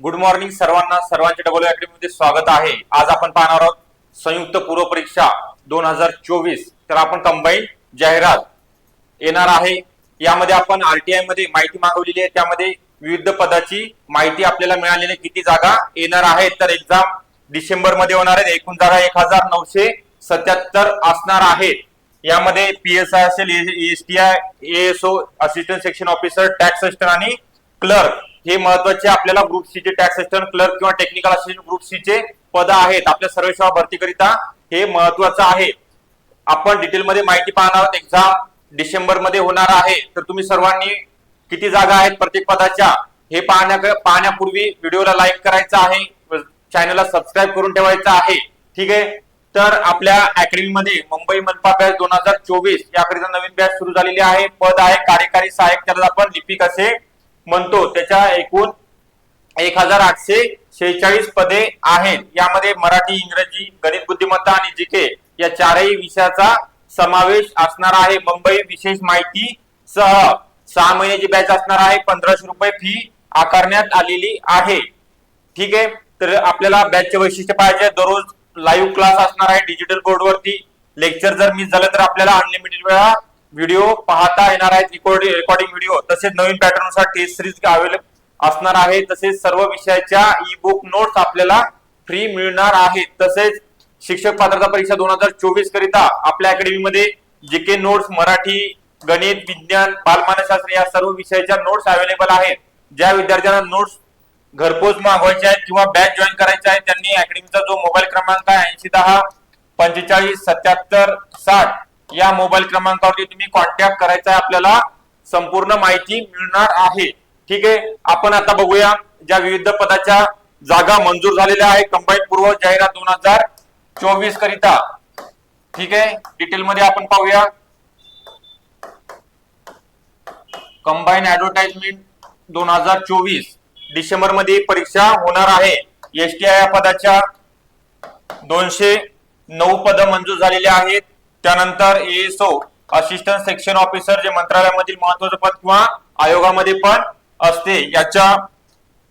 Good morning सर्वांना. सर्वांच्या double अकॅडमीमध्ये स्वागत आहे. आज आपण पाहणार आहोत संयुक्त पूर्व परीक्षा दोन हजार चोवीस. तर आपण कंबाईन जाहिरात येणार आहे. यामध्ये आपण आरटीआयमध्ये माहिती मागवलेली आहे. त्यामध्ये विविध पदाची माहिती आपल्याला मिळालेली किती जागा येणार आहेत? तर एक्झाम डिसेंबरमध्ये होणार आहेत. एकूण जागा एक हजार नऊशे सत्याहत्तर असणार आहेत. यामध्ये पीएसआय असेल S T I ASO assistant section officer tax assistant आणि क्लर्क. हे महत्त्वाचे आपल्याला ग्रुप सी चे टॅक्स असिस्टंट क्लर्क किंवा टेक्निकल असिस्टंट ग्रुप सी चे पद आहेत. आपल्या सर्व सेवा भरतीकरिता हे महत्वाचं आहे. आपण डिटेलमध्ये माहिती पाहणार आहोत. एक्झाम डिसेंबरमध्ये होणार आहे. तर तुम्ही सर्वांनी किती जागा आहेत प्रत्येक पदाच्या हे पाहण्या पाहण्यापूर्वी व्हिडिओला लाईक करायचं आहे. चॅनलला सबस्क्राईब करून ठेवायचं आहे. ठीक आहे? तर आपल्या अकॅडमीमध्ये मुंबई मनपा बॅच दोन हजार चोवीस याकरिता नवीन बॅच सुरू झालेली आहे. पद आहे कार्यकारी सहाय्यक. त्याला आपण लिपिक असे म्हणतो. त्याच्या एकूण एक हजार आठशे शेहेचाळीस पदे आहेत. यामध्ये मराठी इंग्रजी गणित बुद्धिमत्ता आणि जीके या चारही विषयाचा समावेश असणार आहे. मुंबई विशेष माहिती सह सहा महिन्याची बॅच असणार आहे. पंधराशे रुपये फी आकारण्यात आलेली आहे. ठीक आहे? तर आपल्याला बॅचचे वैशिष्ट्य पाहिजे दररोज लाईव्ह क्लास असणार आहे. डिजिटल बोर्डवरती लेक्चर जर मिस झालं तर आपल्याला अनलिमिटेड वेळा व्हिडिओ पाहता येणार आहेत रेकॉर्डिंग रेकॉर्डिंग व्हिडिओ तसेच नवीन पॅटर्ननुसार टेस्ट सिरीज अवेलेबल असणार आहे. तसेच सर्व विषयाच्या ई बुक नोट्स आपल्याला फ्री मिळणार आहेत. तसेच शिक्षक पात्रता परीक्षा दोन हजार चोवीस करिता आपल्या अकॅडमीमध्ये जे के नोट्स मराठी गणित विज्ञान बालमानसशास्त्र या सर्व विषयाच्या नोट्स अवेलेबल आहेत. ज्या विद्यार्थ्यांना नोट्स घरपोच मागवायचे आहेत किंवा बॅच जॉईन करायचे आहे त्यांनी अकॅडमीचा जो मोबाईल क्रमांक आहे ऐंशी दहा पंचेचाळीस सत्याहत्तर साठ या मोबाईल क्रमांकावरती तुम्ही कॉन्टॅक्ट करायचा आपल्याला. संपूर्ण माहिती मिळणार आहे. ठीक आहे? आपण आता बघूया ज्या विविध पदाच्या जागा मंजूर झालेल्या आहे कंबाईन पूर्व जाहिरात दोन हजार चोवीस करिता. ठीक आहे? डिटेल मध्ये आपण पाहूया. कंबाईन ऍडव्हर्टाइजमेंट दोन हजार चोवीस. डिसेंबरमध्ये परीक्षा होणार आहे. एस टी आय या पदाच्या दोनशे नऊ पद मंजूर झालेले आहेत. त्यानंतर एएसओ असिस्टंट सेक्शन ऑफिसर जे मंत्रालयामधील महत्वाचं पद किंवा आयोगामध्ये पण असते याच्या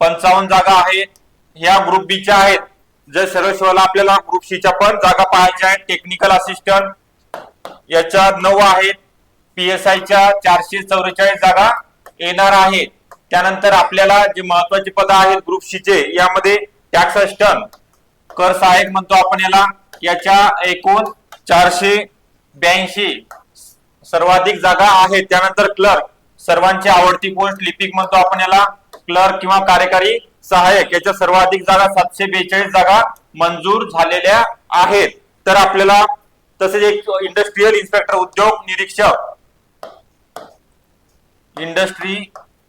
पंचावन्न जागा आहेत ह्या ग्रुप बीच्या आहेत. जर सर्व शिवाला आपल्याला ग्रुप सीच्या पण जागा पाहायच्या आहेत. टेक्निकल असिस्टंट याच्या नऊ आहेत. पीएसआयच्या चारशे चौवेचाळीस जागा येणार आहेत. त्यानंतर आपल्याला जे महत्त्वाचे पद आहेत ग्रुप सीचे यामध्ये टॅक्स असिस्टंट कर सहाय्यक म्हणतो आपण याला. याच्या एकूण चारशे ब्याऐंशी सर्वाधिक जागा आहेत त्यानंतर क्लर्क सर्वांची आवडती पोस्ट लिपिक म्हणतो आपण याला. क्लर्क किंवा कार्यकारी सहाय्यक. याच्या सर्वाधिक जागा सातशे बेचाळीस जागा मंजूर झालेल्या आहेत. तर आपल्याला तसेच एक इंडस्ट्रीयल इन्स्पेक्टर उद्योग निरीक्षक इंडस्ट्री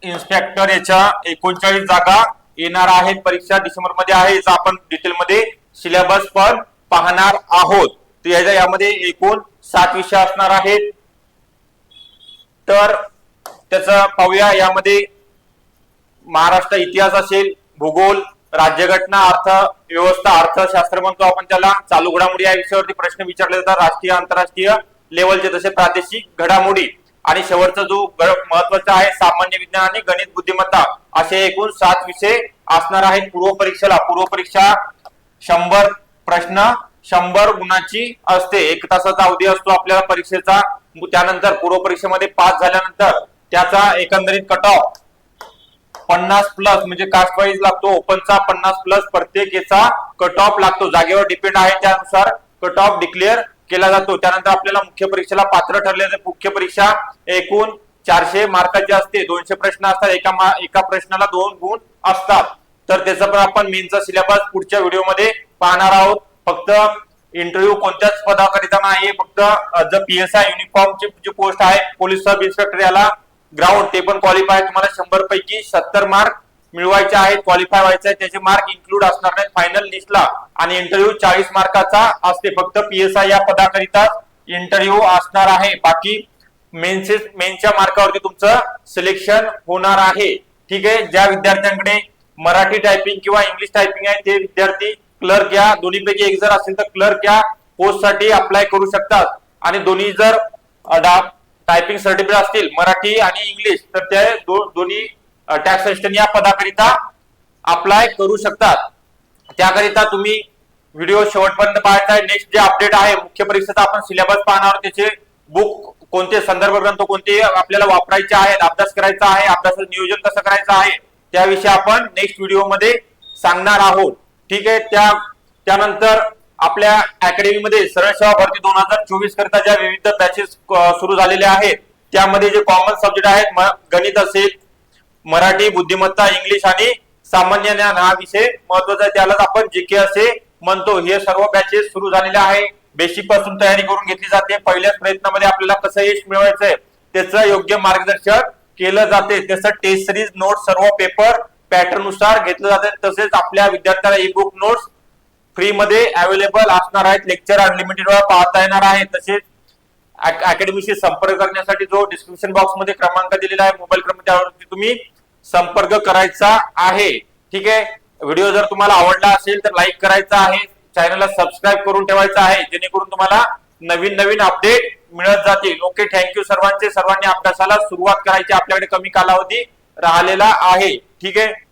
इन्स्पेक्टर याच्या एकोणचाळीस जागा येणार आहेत. परीक्षा डिसेंबरमध्ये आहे. याचा आपण डिटेलमध्ये सिलेबस पण पाहणार आहोत. तर याच्या यामध्ये एकूण सात विषय असणार आहेत. तर त्याचा पाहूया यामध्ये महाराष्ट्र इतिहास असेल भूगोल राज्यघटना अर्थव्यवस्था अर्थशास्त्र म्हणतो आपण त्याला. चालू घडामोडी या विषयावरती प्रश्न विचारले जातात. राष्ट्रीय आंतरराष्ट्रीय लेवलचे तसे प्रादेशिक घडामोडी. आणि शेवटचा जो महत्त्वाचा आहे सामान्य विज्ञान आणि गणित बुद्धिमत्ता असे एकूण सात विषय असणार आहेत. पूर्व परीक्षेला पूर्व परीक्षा शंभर प्रश्न शंभर गुणाची असते. एक तासाचा अवधी असतो आपल्याला परीक्षेचा. त्यानंतर पूर्व परीक्षेमध्ये पास झाल्यानंतर त्याचा एकंदरीत कट ऑफ पन्नास प्लस म्हणजे कास्ट वाईज लागतो. ओपनचा पन्नास प्लस प्रत्येक याचा कट ऑफ लागतो. जागेवर डिपेंड आहे त्यानुसार कट ऑफ डिक्लेअर केला जातो. त्यानंतर आपल्याला मुख्य परीक्षेला पात्र ठरल्याने मुख्य परीक्षा एकूण चारशे मार्काची असते. दोनशे प्रश्न असतात. एका एका प्रश्नाला दोन गुण असतात. तर त्याचा पण आपण मेनचा सिलेबस पुढच्या व्हिडिओमध्ये पाहणार आहोत. फक्त इंटरव्ह्यू कोणत्याच पदाकरिता नाही फक्त जर पीएसआय युनिफॉर्मची जी पोस्ट आहे पोलीस सब इन्स्पेक्टर याला ग्राउंड ते पण क्वालिफाय तुम्हाला शंभर पैकी सत्तर मार्क मिळवायचे आहेत क्वालिफाय व्हायचे आहे त्याचे मार्क इन्क्लूड असणार नाहीत. फायनल लिस्टला आणि इंटरव्ह्यू चाळीस मार्काचा असते. फक्त पीएसआय या पदाकरिता इंटरव्ह्यू असणार आहे. बाकी मेन्सेस मेनच्या मार्कावरती तुमचं सिलेक्शन होणार आहे. ठीक आहे? ज्या विद्यार्थ्यांकडे मराठी टायपिंग किंवा इंग्लिश टायपिंग आहे ते विद्यार्थी क्लर्क या दोन्हीपैकी एक जर असेल तर क्लर्क या पोस्टसाठी अप्लाय करू शकतात. आणि दोन्ही जर टायपिंग सर्टिफिकेट असतील मराठी आणि इंग्लिश तर ते दोन्ही टॅक्स असिस्टंट या पदाकरिता अप्लाय करू शकतात. त्याकरिता तुम्ही व्हिडिओ शेवटपर्यंत पाहायचा नेक्स्ट जे अपडेट आहे मुख्य परीक्षेचा आपण सिलेबस पाहणार त्याचे बुक कोणते संदर्भ ग्रंथ कोणते आपल्याला वापरायचे आहेत अभ्यास करायचा आहे अभ्यासाचं नियोजन कसं करायचं आहे त्याविषयी आपण नेक्स्ट व्हिडिओमध्ये सांगणार आहोत. ठीक आहे त्या त्यानंतर आपल्या अकॅडमीमध्ये सरळ सेवा भरती दोन हजार चोवीस करता ज्या विविध बॅचेस सुरू झालेल्या आहेत त्यामध्ये जे कॉमन सब्जेक्ट आहेत गणित असेल मराठी बुद्धिमत्ता इंग्लिश आणि सामान्य ज्ञान हा विषय महत्त्वाचा आहे. त्यालाच आपण जे के असे म्हणतो. हे सर्व बॅचेस सुरू झालेले आहे. बेसिकपासून तयारी करून घेतली जाते. पहिल्याच प्रयत्नामध्ये आपल्याला कसं यश मिळवायचंय त्याचं योग्य मार्गदर्शन केलं जाते. त्याचं टेस्ट सिरीज नोट सर्व पेपर पॅटर्ननुसार घेतलं जातं. तसेच आपल्या विद्यार्थ्याला ई बुक नोट्स फ्री मध्ये अवेलेबल असणार आहेत. लेक्चर अनलिमिटेड वेळा पाहता येणार आहे. तसेच अकॅडमीशी संपर्क करण्यासाठी जो डिस्क्रिप्शन बॉक्समध्ये क्रमांक दिलेला आहे मोबाईल क्रमांक त्यावरती तुम्ही संपर्क करायचा आहे. ठीक आहे? व्हिडिओ जर तुम्हाला आवडला असेल तर लाईक करायचा आहे. चॅनलला सबस्क्राईब करून ठेवायचा आहे. जेणेकरून तुम्हाला नवीन नवीन अपडेट मिळत जातील. ओके थँक्यू सर्वांचे. सर्वांनी अभ्यासाला सुरुवात करायची. आपल्याकडे कमी कालावधी राहिलेला आहे. ठीक आहे